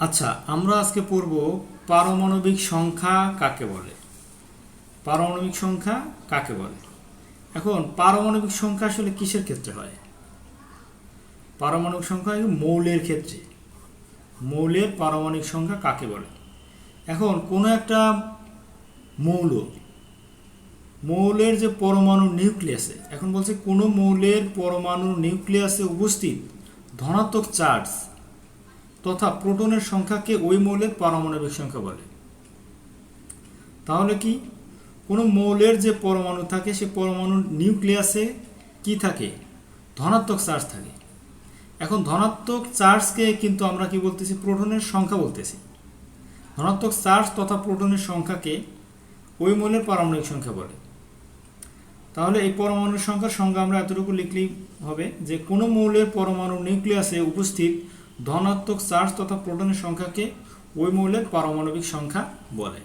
আচ্ছা আমরা আজকে পড়ব পারমাণবিক সংখ্যা কাকে বলে? পারমাণবিক সংখ্যা কাকে বলে? এখন, পারমাণবিক সংখ্যা আসলে কিসের ক্ষেত্রে হয়? পারমাণবিক সংখ্যা মৌলের ক্ষেত্রে। মৌলের পারমাণবিক সংখ্যা কাকে বলে? এখন, কোনো একটা মৌল, মৌলের যে পরমাণু নিউক্লিয়াসে, এখন বলছে কোনো মৌলের পরমাণু নিউক্লিয়াসে উপস্থিত ধনাত্মক চার্জ তথা প্রোটনের সংখ্যাকে ওই মৌলের পারমাণবিক সংখ্যা বলে। তাহলে কি? কোনো মৌলের যে পরমাণু থাকে, সে পরমাণুর নিউক্লিয়াসে কি থাকে? ধনাত্মক চার্জ থাকে। এখন ধনাত্মক চার্জকে কিন্তু আমরা কি বলতেছি? প্রোটনের সংখ্যা বলতেছি। ধনাত্মক চার্জ তথা প্রোটনের সংখ্যাকে ওই মৌলের পারমাণবিক সংখ্যা বলে। তাহলে এই পরমাণুর সংখ্যার সংখ্যা আমরা এতটুকু লিখলেই হবে যে কোনো মৌলের পরমাণু নিউক্লিয়াসে উপস্থিত ধনাত্মক চার্জ তথা প্রোটনের সংখ্যাকে ওই মৌলের পারমাণবিক সংখ্যা বলে।